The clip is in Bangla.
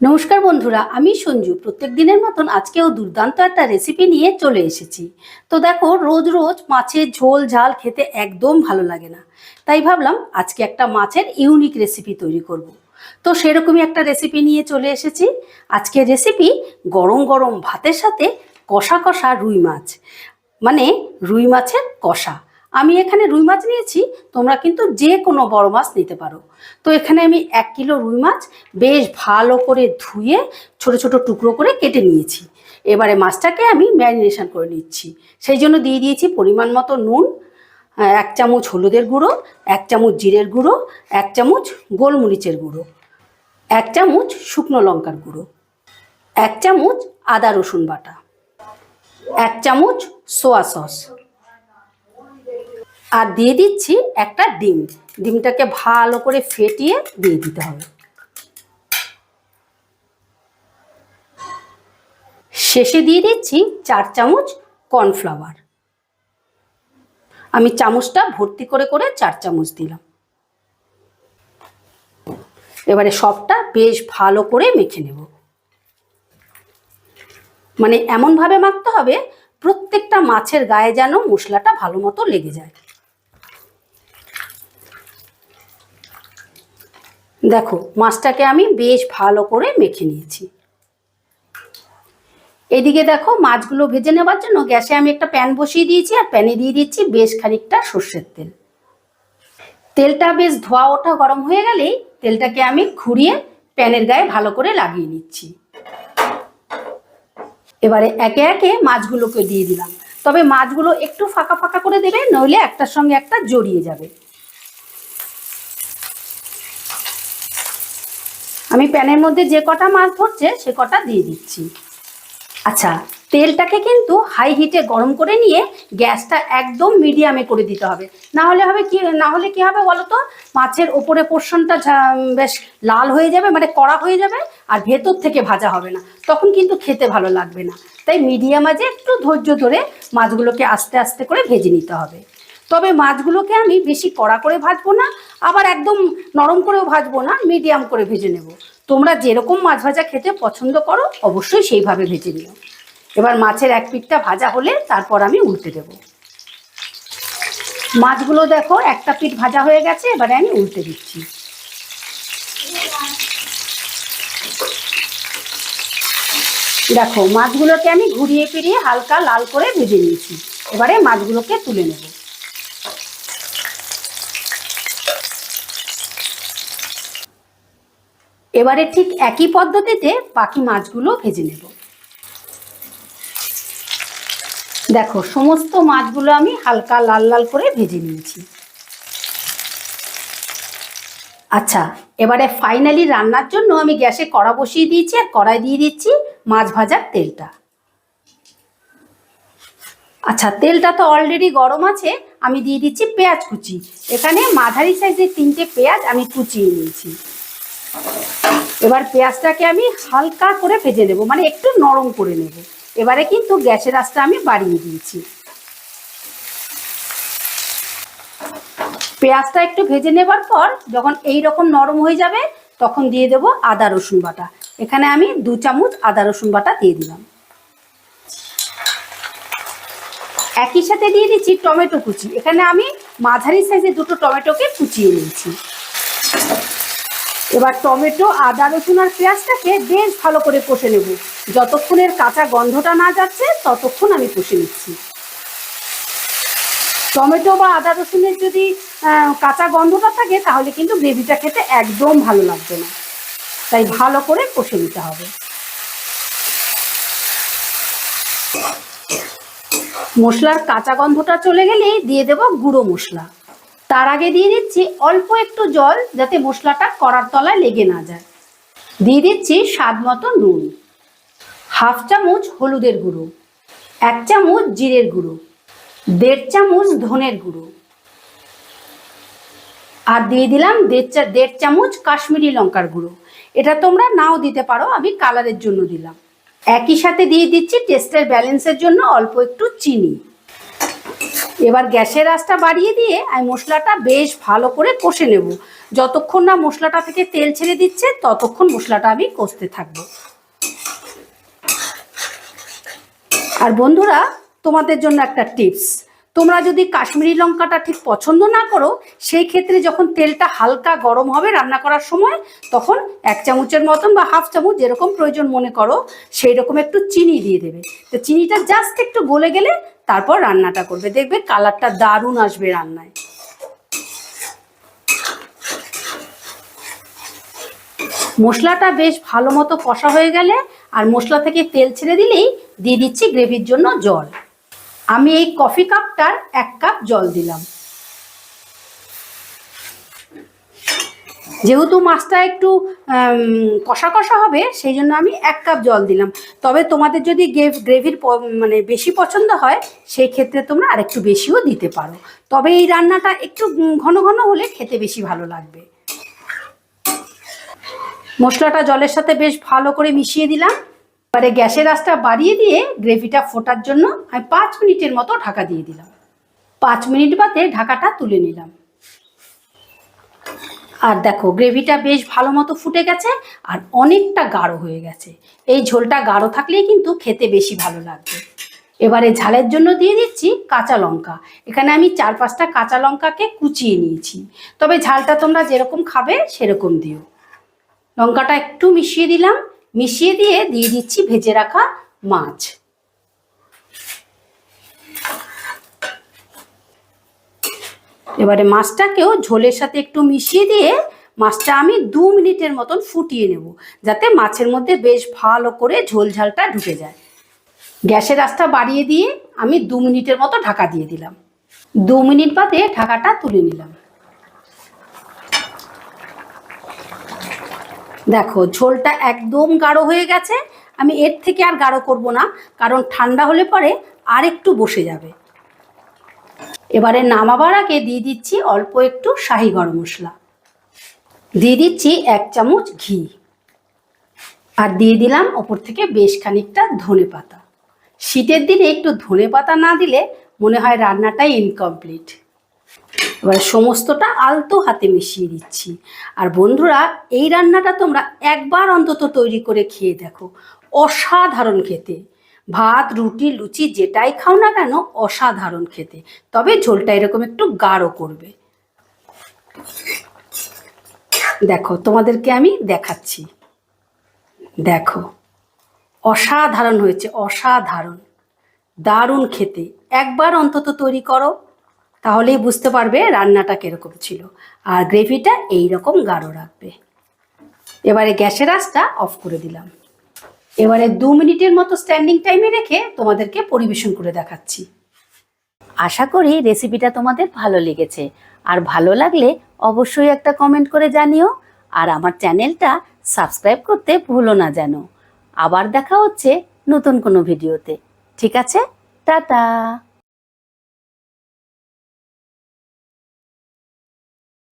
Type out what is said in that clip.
নমস্কার বন্ধুরা, আমি সঞ্জু। প্রত্যেক দিনের মতন আজকেও দুর্দান্ত একটা রেসিপি নিয়ে চলে এসেছি। তো দেখো, রোজ রোজ মাছের ঝোল, ঝাল খেতে একদম ভালো লাগে না। তাই ভাবলাম আজকে একটা মাছের ইউনিক রেসিপি তৈরি করব। তো সেরকমই একটা রেসিপি নিয়ে চলে এসেছি। আজকের রেসিপি গরম গরম ভাতের সাথে কষা কষা রুই মাছ। মানে রুই মাছের কষা। আমি এখানে রুই মাছ নিয়েছি, তোমরা কিন্তু যে কোনো বড় মাছ নিতে পারো। তো এখানে আমি এক কিলো রুই মাছ বেশ ভালো করে ধুয়ে ছোট ছোট টুকরো করে কেটে নিয়েছি। এবারে মাছটাকে আমি ম্যারিনেশন করে নিচ্ছি। সেই জন্য দিয়ে দিয়েছি পরিমাণ মতো নুন এক চামচ হলুদের গুঁড়ো, এক চামচ জিরের গুঁড়ো, এক চামচ গোলমরিচের গুঁড়ো, এক চামচ শুকনো লঙ্কার গুঁড়ো, এক চামচ আদা রসুন বাটা, এক চামচ সোয়া সস। আর দিয়ে দিচ্ছি একটা ডিম। ডিমটাকে ভালো করে ফেটিয়ে দিয়ে দিতে হবে। শেষে দিয়ে দিচ্ছি চার চামচ কর্নফ্লাওয়ার। আমি চামচটা ভর্তি করে করে চার চামচ দিলাম। এবারে সবটা বেশ ভালো করে মেখে নেব। মানে এমনভাবে মাখতে হবে, প্রত্যেকটা মাছের গায়ে যেন মশলাটা ভালো মতো লেগে যায়। দেখো, মাছটাকে আমি বেশ ভালো করে মেখে নিয়েছি। এদিকে দেখো, মাছগুলো ভেজে নেওয়ার জন্য গ্যাসে আমি একটা প্যান বসিয়ে দিয়েছি আর প্যানে দিয়ে দিচ্ছি বেশ খানিকটা সর্ষের তেল। তেলটা বেশ ধোয়া ওঠা গরম হয়ে গেলেই তেলটাকে আমি ঘুরিয়ে প্যানের গায়ে ভালো করে লাগিয়ে নিচ্ছি। এবারে একে একে মাছগুলোকে দিয়ে দিলাম। তবে মাছগুলো একটু ফাঁকা ফাঁকা করে দেবে, নইলে একটার সঙ্গে একটা জড়িয়ে যাবে। আমি প্যানের মধ্যে যে কটা মাছ ধরছে, সে কটা দিয়ে দিচ্ছি। আচ্ছা তেলটাকে কিন্তু হাই হিটে গরম করে নিয়ে গ্যাসটা একদম মিডিয়ামে করে দিতে হবে। না হলে হবে কি, না হলে কি হবে বলো তো মাছের ওপরে পোর্শনটা বেশ লাল হয়ে যাবে মানে কড়া হয়ে যাবে, আর ভেতর থেকে ভাজা হবে না। তখন কিন্তু খেতে ভালো লাগবে না। তাই মিডিয়াম আজে একটু ধৈর্য ধরে মাছগুলোকে আস্তে আস্তে করে ভেজে নিতে হবে। তবে মাছগুলোকে আমি বেশি কড়া করে ভাজবো না, আবার একদম নরম করেও ভাজবো না মিডিয়াম করে ভেজে নেব। তোমরা যেরকম মাছ ভাজা খেতে পছন্দ করো, অবশ্যই সেইভাবে ভেজে নিও। এবার মাছের এক পিঠটা ভাজা হলে তারপর আমি উল্টে দেব। মাছগুলো দেখো, একটা পিঠ ভাজা হয়ে গেছে, এবারে আমি উল্টে দিচ্ছি। দেখো, মাছগুলোকে আমি ঘুরিয়ে ফিরিয়ে হালকা লাল করে ভেজে নিয়েছি। এবারে মাছগুলোকে তুলে নেব। এবারে ঠিক একই পদ্ধতিতে বাকি মাছগুলো ভেজে নেব। দেখো, সমস্ত মাছগুলো আমি হালকা লাল লাল করে ভেজে নিয়েছি। আচ্ছা এবারে ফাইনালি রান্নার জন্য আমি গ্যাসে কড়া বসিয়ে দিয়েছি আর কড়াই দিয়ে দিচ্ছি মাছ ভাজার তেলটা। আচ্ছা তেলটা তো অলরেডি গরম আছে, আমি দিয়ে দিচ্ছি পেঁয়াজ কুচি। এখানে মাঝারি সাইজের তিনটে পেঁয়াজ আমি কুচিয়ে নিয়েছি। এবার পেঁয়াজটাকে আমি হালকা করে ভেজে নেব মানে একটু নরম করে নেব। এবারে কিন্তু গ্যাসের আঁচটা আমি বাড়িয়ে দিয়েছি। পেঁয়াজটা একটু ভেজে নেবার পর যখন এই রকম নরম হয়ে যাবে, তখন দিয়ে দেব আদা রসুন বাটা। এখানে আমি দু চামচ আদা রসুন বাটা দিয়ে দিলাম। একই সাথে দিয়ে দিচ্ছি টমেটো কুচি। এখানে আমি মাঝারি সাইজে দুটো টমেটোকে কুচিয়ে নিয়েছি। এবার টমেটো, আদা, রসুন আর পেঁয়াজটাকে বেশ ভালো করে কষে নেব। যতক্ষণের কাঁচা গন্ধটা না যাচ্ছে, ততক্ষণ আমি কষে নিচ্ছি। টমেটো বা আদা, রসুনের যদি কাঁচা গন্ধটা থাকে, তাহলে কিন্তু গ্রেভিটা খেতে একদম ভালো লাগবে না। তাই ভালো করে কষে নিতে হবে। মশলার কাঁচা গন্ধটা চলে গেলেই দিয়ে দেব গুঁড়ো মশলা। তার আগে দিয়ে দিচ্ছি অল্প একটু জল যাতে মশলাটা কড়ার তলায় লেগে না যায়। দিয়ে দিচ্ছি স্বাদ মতো নুন। হাফ চামচ হলুদের গুঁড়ো, এক চামচ জিরের গুঁড়ো, দেড় চামচ ধনের গুঁড়ো। আর দিয়ে দিলাম দেড় চামচ কাশ্মীরি লঙ্কার গুঁড়ো। এটা তোমরা নাও দিতে পারো, আমি কালারের জন্য দিলাম। একই সাথে দিয়ে দিচ্ছি টেস্টের ব্যালেন্সের জন্য অল্প একটু চিনি। এবার গ্যাসের আঁচটা বাড়িয়ে দিয়ে আমি মশলাটা বেশ ভালো করে কষে নেব। যতক্ষণ না মশলাটা থেকে তেল ছেড়ে দিচ্ছে, ততক্ষণ মশলাটা আমি কষতে থাকব। আর বন্ধুরা, তোমাদের জন্য একটা টিপস। তোমরা যদি কাশ্মীরি লঙ্কাটা ঠিক পছন্দ না করো, সেই ক্ষেত্রে যখন তেলটা হালকা গরম হবে রান্না করার সময়, তখন এক চামচের মতন বা হাফ চামচ যেরকম প্রয়োজন মনে করো, সেই রকম একটু চিনি দিয়ে দেবে। তো চিনিটা জাস্ট একটু গলে গেলে তারপর রান্নাটা করবে। দেখবে কালারটা দারুণ আসবে রান্নায়। মশলাটা বেশ ভালো মতো কষা হয়ে গেলে, আর মশলা থেকে তেল ছেড়ে দিলেই দিয়ে দিচ্ছি গ্রেভির জন্য জল। আমি এই কফি কাপটার এক কাপ জল দিলাম। যেহেতু মাছটা একটু কষা কষা হবে, সেই জন্য আমি এক কাপ জল দিলাম। তবে তোমাদের যদি গ্রেভির মানে বেশি পছন্দ হয়, সেই ক্ষেত্রে তোমরা আরেকটু বেশিও দিতে পারো। তবে এই রান্নাটা একটু ঘন ঘন হলে খেতে বেশি ভালো লাগবে। মশলাটা জলের সাথে বেশ ভালো করে মিশিয়ে দিলাম। এবারে গ্যাসের আঁচটা বাড়িয়ে দিয়ে গ্রেভিটা ফোটার জন্য আমি পাঁচ মিনিটের মতো ঢাকা দিয়ে দিলাম। পাঁচ মিনিট বাদে ঢাকাটা তুলে নিলাম। আর দেখো, গ্রেভিটা বেশ ভালো মতো ফুটে গেছে আর অনেকটা গাঢ় হয়ে গেছে। এই ঝোলটা গাঢ় থাকলেই কিন্তু খেতে বেশি ভালো লাগবে। এবারে ঝালের জন্য দিয়ে দিচ্ছি কাঁচা লঙ্কা। এখানে আমি চার পাঁচটা কাঁচা লঙ্কাকে কুচিয়ে নিয়েছি। তবে ঝালটা তোমরা যেরকম খাবে সেরকম দিও। লঙ্কাটা একটু মিশিয়ে দিলাম। মিশিয়ে দিয়ে দিয়ে দিচ্ছি ভেজে রাখা মাছ। এবারে মাছটাকেও ঝোলের সাথে একটু মিশিয়ে দিয়ে মাছটা আমি দু মিনিটের মতন ফুটিয়ে নেব, যাতে মাছের মধ্যে বেশ ভালো করে ঝোল ঝালটা ঢুকে যায়। গ্যাসের আঁচটা বাড়িয়ে দিয়ে আমি দু মিনিটের মতো ঢাকা দিয়ে দিলাম। দু মিনিট বাদে ঢাকাটা তুলে নিলাম। দেখো, ঝোলটা একদম গাঢ় হয়ে গেছে। আমি এর থেকে আর গাঢ় করব না, কারণ ঠান্ডা হলে পরে আর একটু বসে যাবে। এবারে নামাবার আগে দিয়ে দিচ্ছি অল্প একটু শাহি গরম মশলা। দিয়ে দিচ্ছি এক চামচ ঘি। আর দিয়ে দিলাম ওপর থেকে বেশ খানিকটা ধনে পাতা। শীতের দিনে একটু ধনে পাতা না দিলে মনে হয় রান্নাটাই ইনকমপ্লিট এবার সমস্তটা আলতো হাতে মিশিয়ে দিচ্ছি। আর বন্ধুরা, এই রান্নাটা তোমরা একবার অন্তত তৈরি করে খেয়ে দেখো। অসাধারণ খেতে। ভাত, রুটি, লুচি যেটাই খাও না কেন, অসাধারণ খেতে। তবে ঝোলটা এরকম একটু গাঢ় করবে। দেখো, তোমাদেরকে আমি দেখাচ্ছি। দেখো, অসাধারণ হয়েছে, অসাধারণ। দারুণ খেতে। একবার অন্তত তৈরি করো। তাহলেই বুঝতে পারবে রান্নাটা কীরকম ছিল। আর গ্রেভিটা এই রকম গাঢ় রাখবে। এবারে গ্যাসের আঁচটা অফ করে দিলাম। এবারে দু মিনিটের মতো স্ট্যান্ডিং টাইমে রেখে তোমাদেরকে পরিবেশন করে দেখাচ্ছি। আশা করি রেসিপিটা তোমাদের ভালো লেগেছে। আর ভালো লাগলে অবশ্যই একটা কমেন্ট করে জানিও। আর আমার চ্যানেলটা সাবস্ক্রাইব করতে ভুলো না যেন। আবার দেখা হচ্ছে নতুন কোনো ভিডিওতে ঠিক আছে? টাটা!